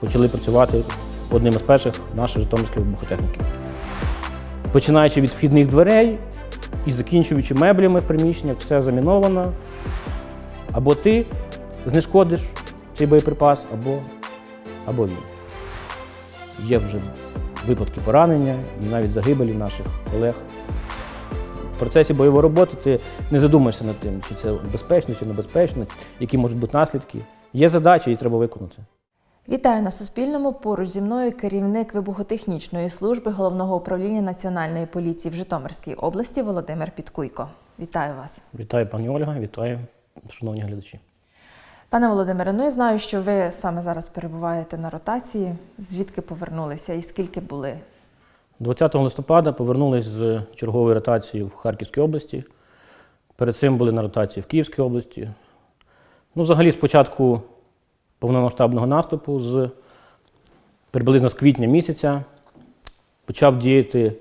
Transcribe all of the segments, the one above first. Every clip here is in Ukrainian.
почали працювати одним із перших наших житомирських вибухотехніків. Починаючи від вхідних дверей і закінчуючи меблями в приміщеннях, все заміновано. Або ти знешкодиш цей боєприпас, або, або він. Є вже випадки поранення і навіть загибелі наших колег. В процесі бойової роботи ти не задумаєшся над тим, чи це безпечно, чи небезпечно, які можуть бути наслідки. Є задача, її треба виконати. Вітаю на Суспільному. Поруч зі мною керівник вибухотехнічної служби головного управління Національної поліції в Житомирській області Володимир Підкуйко. Вітаю вас. Вітаю, пані Ольга, вітаю, шановні глядачі. Пане Володимире, ну я знаю, що ви саме зараз перебуваєте на ротації. Звідки повернулися і скільки були? 20 листопада повернулись з чергової ротації в Харківській області. Перед цим були на ротації в Київській області. Ну, взагалі, з початку повномасштабного наступу, з приблизно з квітня місяця, почав діяти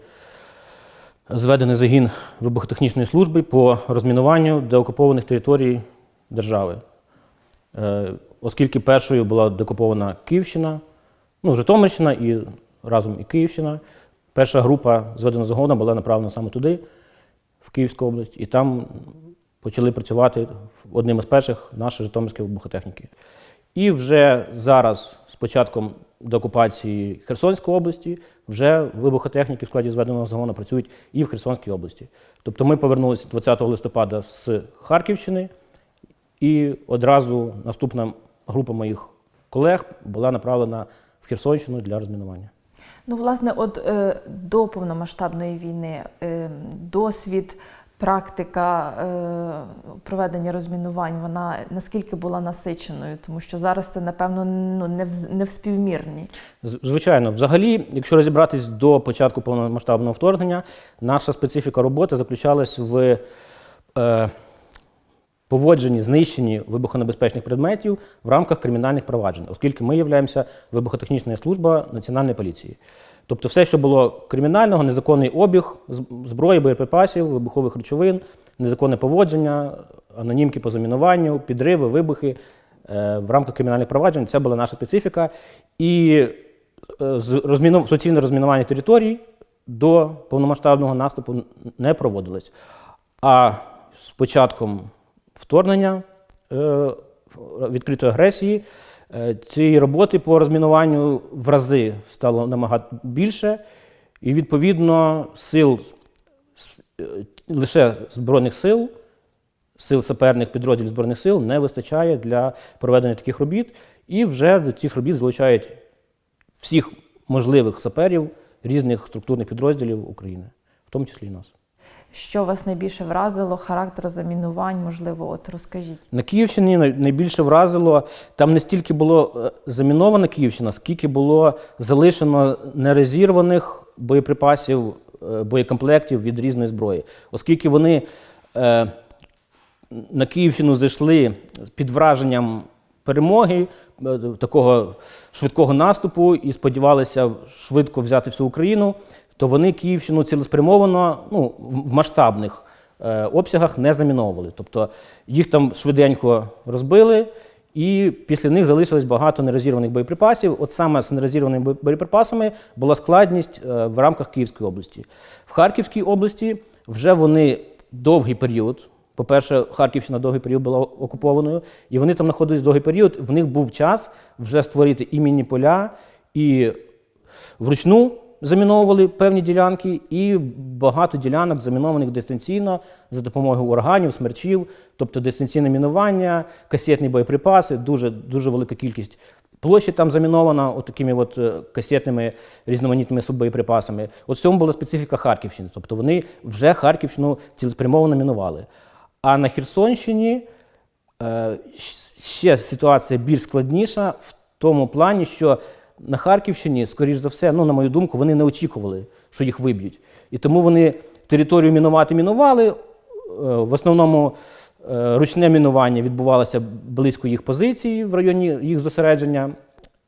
зведений загін вибухотехнічної служби по розмінуванню деокупованих територій держави. Е, Оскільки першою була деокупована Київщина, ну, Житомирщина і разом і Київщина. Перша група зведеного загону була направлена саме туди, в Київську область, і там почали працювати одним із перших наші житомирські вибухотехніки. І вже зараз, з початком деокупації Херсонської області, вже вибухотехніки в складі зведеного загону працюють і в Херсонській області. Тобто ми повернулися 20 листопада з Харківщини, і одразу наступна група моїх колег була направлена в Херсонщину для розмінування. Ну, власне, от е, до повномасштабної війни е, досвід, практика е, проведення розмінувань, вона наскільки була насиченою, тому що зараз це, напевно, ну, не, в, не в співмірні. Звичайно, взагалі, якщо розібратись до початку повномасштабного вторгнення, наша специфіка роботи заключалась в е, поводженні, знищенні вибухонебезпечних предметів в рамках кримінальних проваджень, оскільки ми являємося вибухотехнічна служба Національної поліції. Тобто все, що було кримінального, незаконний обіг зброї, боєприпасів, вибухових речовин, незаконне поводження, анонімки по замінуванню, підриви, вибухи е, в рамках кримінальних проваджень, це була наша специфіка. І е, розміну- суцільне розмінування територій до повномасштабного наступу не проводилось. А з початком вторгнення е, відкритої агресії. Е, цієї роботи по розмінуванню в рази стало набагато більше, і відповідно сил е, лише збройних сил, сил саперних підрозділів збройних сил не вистачає для проведення таких робіт, і вже до цих робіт залучають всіх можливих саперів різних структурних підрозділів України, в тому числі і нас. Що вас найбільше вразило, характер замінувань, можливо, от розкажіть. На Київщині найбільше вразило, там не стільки було е, замінована Київщина, скільки було залишено нерозірваних боєприпасів, е, боєкомплектів від різної зброї. Оскільки вони е, на Київщину зайшли під враженням перемоги, е, такого швидкого наступу і сподівалися швидко взяти всю Україну, то вони Київщину цілеспрямовано ну, в масштабних е, обсягах не заміновували. Тобто їх там швиденько розбили, і після них залишилось багато нерозірваних боєприпасів. От саме з нерозірваними боєприпасами була складність е, в рамках Київської області. В Харківській області вже вони довгий період. По-перше, Харківщина довгий період була окупованою, і вони там знаходились довгий період. В них був час вже створити і міні поля, і вручну заміновували певні ділянки, і багато ділянок замінованих дистанційно за допомогою органів, смерчів, тобто дистанційне мінування, касетні боєприпаси, дуже, дуже велика кількість. Площі там замінована такими от е, касетними різноманітними суббоєприпасами. От в цьому була специфіка Харківщини. Тобто вони вже Харківщину цілеспрямовано мінували. А на Херсонщині е, ще ситуація більш складніша в тому плані, що на Харківщині, скоріш за все, ну, на мою думку, вони не очікували, що їх виб'ють. І тому вони територію мінувати мінували. Е, В основному е, ручне мінування відбувалося близько їх позицій в районі їх зосередження,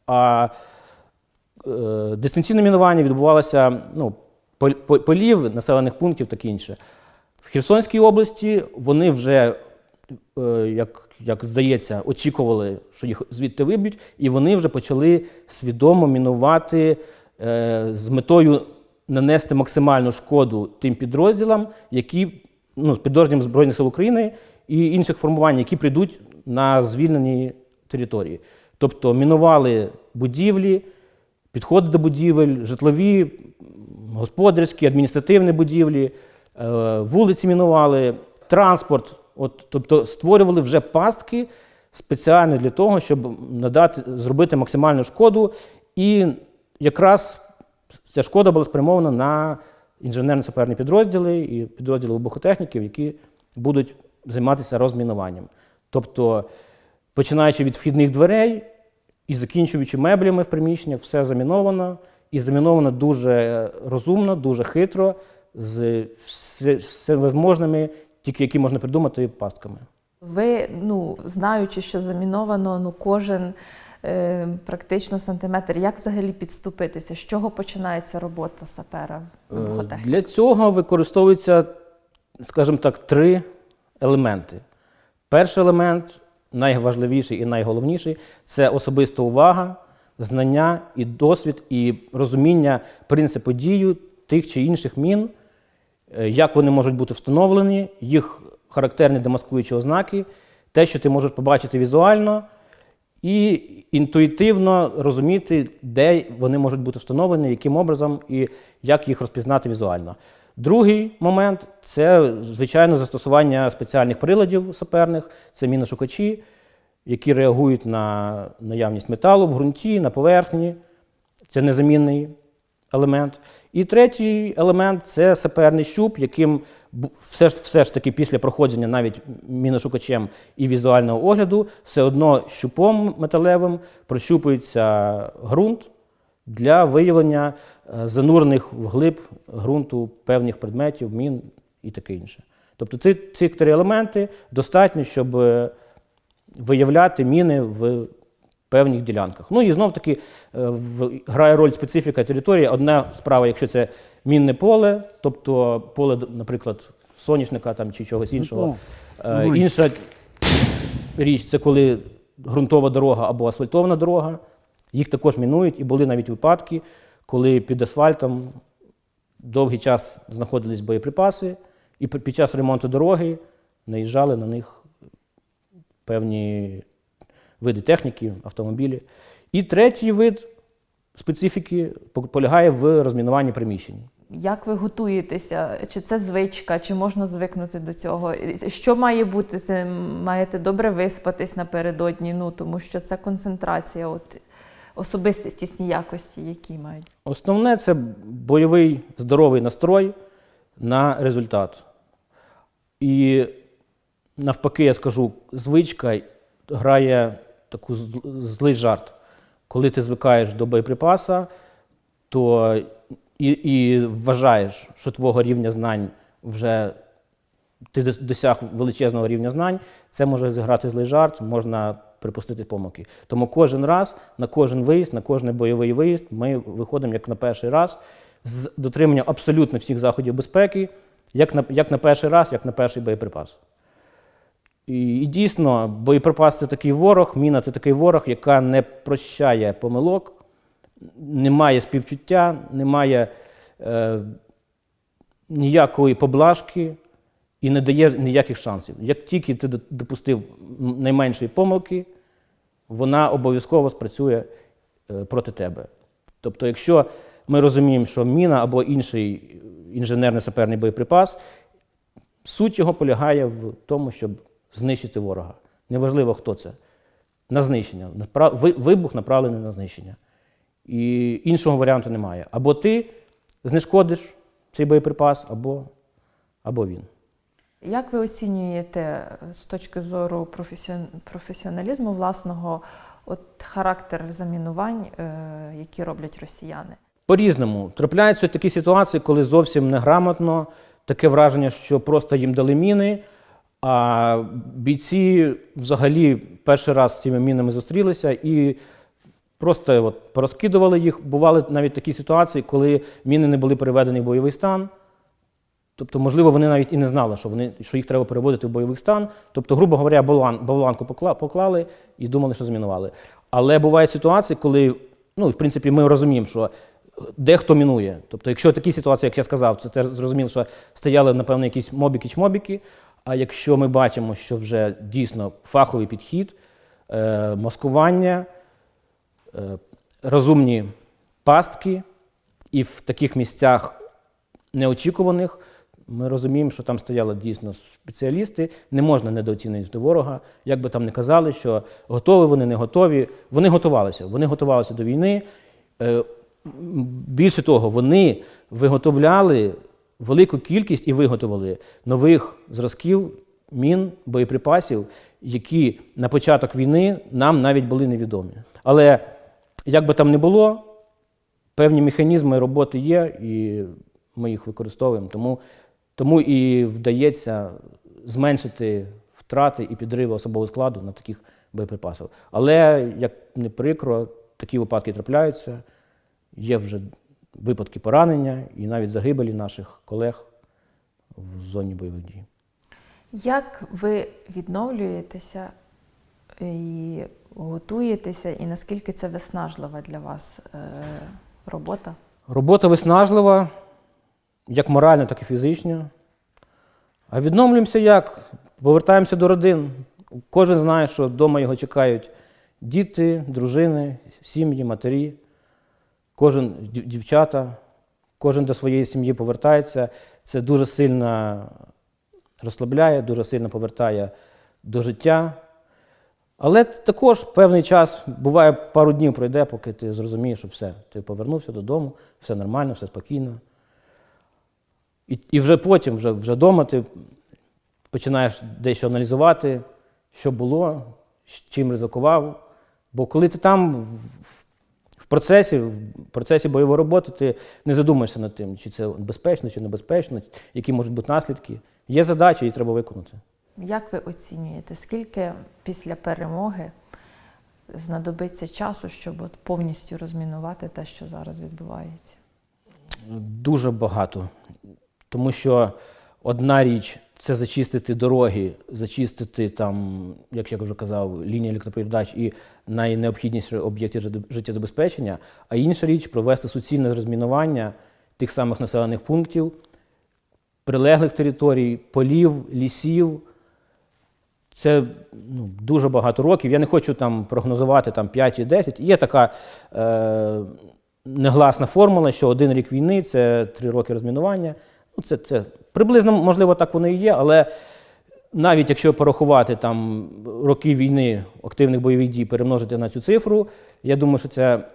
а е, дистанційне мінування відбувалося ну, полів, населених пунктів таке інше. В Херсонській області вони вже як, як здається, очікували, що їх звідти виб'ють, і вони вже почали свідомо мінувати е, з метою нанести максимальну шкоду тим підрозділам, які ну, підрозділам Збройних сил України і інших формувань, які прийдуть на звільнені території. Тобто мінували будівлі, підходи до будівель, житлові, господарські, адміністративні будівлі, е, вулиці мінували, транспорт. От, тобто створювали вже пастки спеціально для того, щоб надати, зробити максимальну шкоду. І якраз ця шкода була спрямована на інженерно-саперні підрозділи і підрозділи вибухотехніків, які будуть займатися розмінуванням. Тобто, починаючи від вхідних дверей і закінчуючи меблями в приміщеннях, все заміновано. І заміновано дуже розумно, дуже хитро, з всевозможними, тільки які можна придумати, пастками. Ви, ну, знаючи, що заміновано, ну, кожен е, практично сантиметр, як взагалі підступитися? З чого починається робота сапера Е. Для цього використовуються, скажімо так, три елементи. Перший елемент, найважливіший і найголовніший це особиста увага, знання і досвід, і розуміння принципу дію тих чи інших мін, як вони можуть бути встановлені, їх характерні демаскуючі ознаки, те, що ти можеш побачити візуально, і інтуїтивно розуміти, де вони можуть бути встановлені, яким образом і як їх розпізнати візуально. Другий момент це, звичайно, застосування спеціальних приладів саперних, це міношукачі, які реагують на наявність металу в ґрунті, на поверхні. Це незамінний елемент. І третій елемент це саперний щуп, яким все ж, все ж таки після проходження навіть міношукачем і візуального огляду, все одно щупом металевим прощупується ґрунт для виявлення е, занурених вглиб ґрунту певних предметів, мін і таке інше. Тобто ці, ці три елементи достатньо, щоб е, виявляти міни в певних ділянках. Ну і знов таки е, грає роль специфіка території. Одна справа, якщо це мінне поле, тобто поле, наприклад, соняшника там, чи чогось іншого. Е, Інша річ це коли ґрунтова дорога або асфальтована дорога. Їх також мінують, і були навіть випадки, коли під асфальтом довгий час знаходились боєприпаси, і під час ремонту дороги наїжджали на них певні види техніки, автомобілі. І третій вид специфіки полягає в розмінуванні приміщень. Як ви готуєтеся? Чи це звичка, чи можна звикнути до цього? Що має бути? Це маєте добре виспатись напередодні, ну тому що це концентрація, от особистісні якості, які мають. Основне це бойовий здоровий настрой на результат. І навпаки, я скажу, звичка грає таку злий жарт. Коли ти звикаєш до боєприпаса, то і, і вважаєш, що твого рівня знань вже ти досяг величезного рівня знань, це може зіграти злий жарт, можна припустити помилки. Тому кожен раз, на кожен виїзд, на кожен бойовий виїзд ми виходимо як на перший раз з дотриманням абсолютно всіх заходів безпеки, як на, як на перший раз, як на перший боєприпас. І, дійсно, боєприпас це такий ворог, міна це такий ворог, яка не прощає помилок, немає співчуття, немає е, ніякої поблажки і не дає ніяких шансів. Як тільки ти допустив найменшої помилки, вона обов'язково спрацює е, проти тебе. Тобто, якщо ми розуміємо, що міна або інший інженерний саперний боєприпас, суть його полягає в тому, щоб знищити ворога. Неважливо, хто це. На знищення. Вибух направлений на знищення. І іншого варіанту немає. Або ти знешкодиш цей боєприпас, або, або він. Як ви оцінюєте е, з точки зору професіоналізму власного от характер замінувань, е, які роблять росіяни? По-різному. Трапляються такі ситуації, коли зовсім неграмотно, таке враження, що просто їм дали міни, а бійці взагалі перший раз з цими мінами зустрілися і просто от порозкидували їх. Бували навіть такі ситуації, коли міни не були переведені в бойовий стан. Тобто, можливо, вони навіть і не знали, що, вони, що їх треба переводити в бойовий стан. Тобто, грубо говоря, болванку покла- поклали і думали, що замінували. Але бувають ситуації, коли, ну, в принципі, ми розуміємо, що дехто мінує. Тобто, якщо такі ситуації, як я сказав, це теж зрозуміло, що стояли, напевно, якісь мобіки-чмобіки. А якщо ми бачимо, що вже дійсно фаховий підхід, е, маскування, е, розумні пастки, і в таких місцях неочікуваних, ми розуміємо, що там стояли дійсно спеціалісти. Не можна недооцінити ворога. Як би там не казали, що готові вони, не готові. Вони готувалися. Вони готувалися до війни. Е, Більше того, вони виготовляли велику кількість і виготовили нових зразків мін, боєприпасів, які на початок війни нам навіть були невідомі. Але як би там не було, певні механізми роботи є, і ми їх використовуємо. Тому, тому і вдається зменшити втрати і підриви особового складу на таких боєприпасах. Але, як не прикро, такі випадки трапляються. Є вже випадки поранення і навіть загибелі наших колег в зоні бойових дій. Як ви відновлюєтеся і готуєтеся, і наскільки це виснажлива для вас е, робота? Робота виснажлива, як морально, так і фізично. А відновлюємося як? Повертаємося до родин. Кожен знає, що вдома його чекають діти, дружини, сім'ї, матері, кожен дівчата, кожен до своєї сім'ї повертається. Це дуже сильно розслабляє, дуже сильно повертає до життя. Але також певний час, буває, пару днів пройде, поки ти зрозумієш, що все, ти повернувся додому, все нормально, все спокійно. І, і вже потім, вже, вже вдома, ти починаєш дещо аналізувати, що було, з чим ризикував. Бо коли ти там процесі, в процесі бойової роботи, ти не задумаєшся над тим, чи це безпечно, чи небезпечно, які можуть бути наслідки. Є задача, її треба виконати. Як ви оцінюєте, скільки після перемоги знадобиться часу, щоб от повністю розмінувати те, що зараз відбувається? Дуже багато. Тому що одна річ це зачистити дороги, зачистити там, як я вже казав, лінії електропередач і найнеобхідніші об'єкти життєзабезпечення, а інша річ провести суцільне розмінування тих самих населених пунктів, прилеглих територій, полів, лісів. Це ну, дуже багато років. Я не хочу там прогнозувати там, 5 чи 10. Є така е, негласна формула, що один рік війни це три роки розмінування. Ну, це, це приблизно, можливо, так воно і є, але навіть якщо порахувати там роки війни активних бойових дій, перемножити на цю цифру, я думаю, що це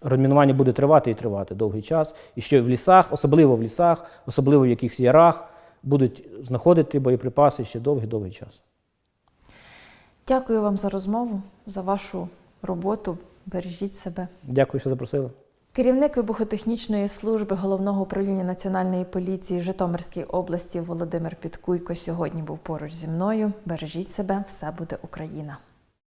розмінування буде тривати і тривати довгий час. І що в лісах, особливо в лісах, особливо в якихось ярах, будуть знаходити боєприпаси ще довгий-довгий час. Дякую вам за розмову, за вашу роботу. Бережіть себе. Дякую, що запросили. Керівник вибухотехнічної служби головного управління Національної поліції Житомирської області Володимир Підкуйко сьогодні був поруч зі мною. Бережіть себе, все буде Україна.